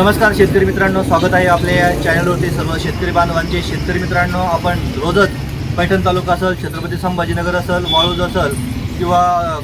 नमस्कार शेतकरी मित्रांनो स्वागत आहे आपल्या या चॅनलवरती सर्व शेतकरी बांधवांचे शेतकरी मित्रांनो आपण रोजच पैठण तालुका असेल छत्रपती संभाजीनगर असेल वाळूज असेल किंवा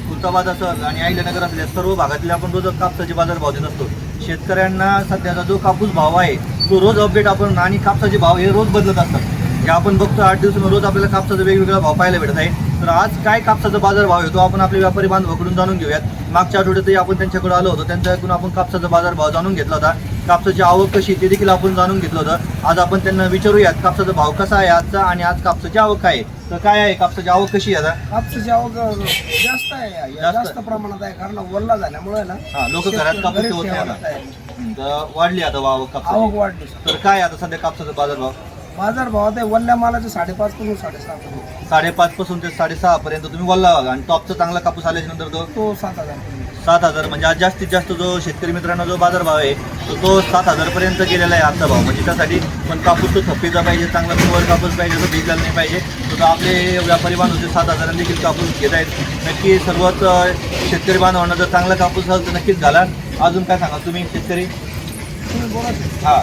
खुलताबाद असेल आणि अहिल्यानगर असेल या सर्व भागातले आपण रोजच कापसाचे बाजार भाव देत असतो. शेतकऱ्यांना सध्याचा जो कापूस भाव आहे तो रोज अपडेट आपण आणि कापसाचे भाव हे रोज बदलत असतात. हे आपण बघतो आठ दिवसांनी रोज आपल्याला कापसाचा वेगवेगळा भाव पाहायला भेटत आहे. तर आज काय कापसाचा बाजार भाव आहे तो आपण आपले व्यापारी बांधवाकडून जाणून घेऊयात. मागच्या आठवड्यातही आपण त्यांच्याकडे आलो होतो. त्यांच्याकडून आपण कापसाचा बाजार भाव जाणून घेतला होता. कापसाची आवक कशी ते देखील आपण जाणून घेतलं होतं. आज आपण त्यांना विचारूयात कापसाचा भाव कसा आहे आजचा आणि आज कापसाची आवक काय आहे. तर काय आहे कापसाची आवक कशी आहे आता? कापसाची आवक जास्त आहे. जास्त? जास्त प्रमाणात आहे कारण वल्ला झाल्यामुळे ना हा लोक घरात कापूस घरीच ठेवत नाही ठेवायला आता. तयार. तर वाढली आता आवक आवक वाढली. तर काय आहे आता सध्या कापसाचा बाजार भाव? बाजार भावात आहे वल्ल्या मालाचे साडेपाच पासून साडेसहा पर्यंत. साडेपाच पासून ते साडेसहा पर्यंत तुम्ही वल्ला बघा. आणि टॉपचा चांगला कापूस आल्याच्यानंतर तो तो सात हजार पर्यंत. सात हजार. म्हणजे आज जास्तीत जास्त जो शेतकरी मित्रांनो जो बाजार भाव आहे तो तो सात हजारपर्यंत गेलेला आहे आजचा भाव. म्हणजे त्यासाठी पण कापूस तो थप्पीचा पाहिजे चांगला पिवर कापूस पाहिजे तो भिजलेला नाही पाहिजे. तर आपले व्यापारी बांधव ते सात हजारांनी देखील कापूस घेत आहेत. नक्की सर्वच अं, शेतकरी बांधवांना जर चांगला कापूस असेल तर नक्कीच घाला. अजून काय सांगा तुम्ही शेतकरी? तुम्ही बोला सर. हा.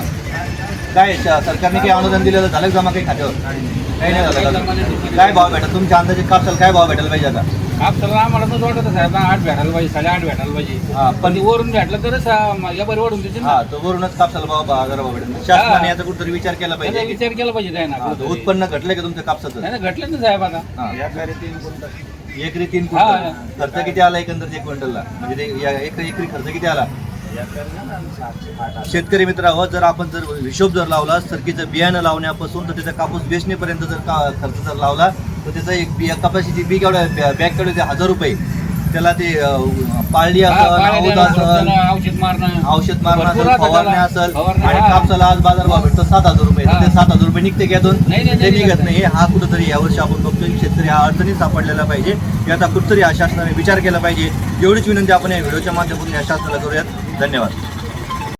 काय सरकारने काही अनुदान दिलेलं झालं का जमा काही खात्यावर? काही नाही झालं का? काय भाव भेटल? तुमच्या अंदाजे कापसाला काय भाव भेटायला पाहिजे आता? कापसाला आम्हाला तसं वाटत साहेब. आठ भेटायला पाहिजे साडेआठ भेटायला पाहिजे. हा पण वरून भेटलं तरच या बरी वाढून देते ना. हा तो वरूनच कापसाला भाव बाजार भाव भेटेल. शासनाने याचा कुठेतरी विचार केला पाहिजे. विचार केला पाहिजे काय ना तर उत्पन्न घटलंय का तुमच्या कापसाचं? नाही ना, घटलं ना साहेब आता. हा. एकरी तीन. क्विंटल खर्च किती आला एकंदर एक क्विंटलला? म्हणजे ते या एक एकरी खर्च किती आला? शेतकरी मित्र आहोत जर आपण जर हिशोब जर लावला सरकीचं बियाणं लावण्यापासून तर त्याचा कापूस वेचणेपर्यंत जर का खर्च जर लावला तर त्याचा एक बिया कपाशीची बी केवढ्या बॅग केवढे हजार रुपये. त्याला ते पाळली असेल औषध असेल मारणं औषध मारणं भरपूर असेल फवारणी. असेल आणि. कापसाला आज बाजार भाव भेटतो सात हजार रुपये ते. सात हजार रुपये निघते नाही, ते निघत नाही. हा कुठंतरी यावर्षी आपण बघतोय शेतकरी हा अडचणीत सापडलेला पाहिजे याचा कुठंतरी या शासनाने विचार केला पाहिजे एवढीच विनंती आपण या व्हिडिओच्या माध्यमातून या शासनाला करूयात धन्यवाद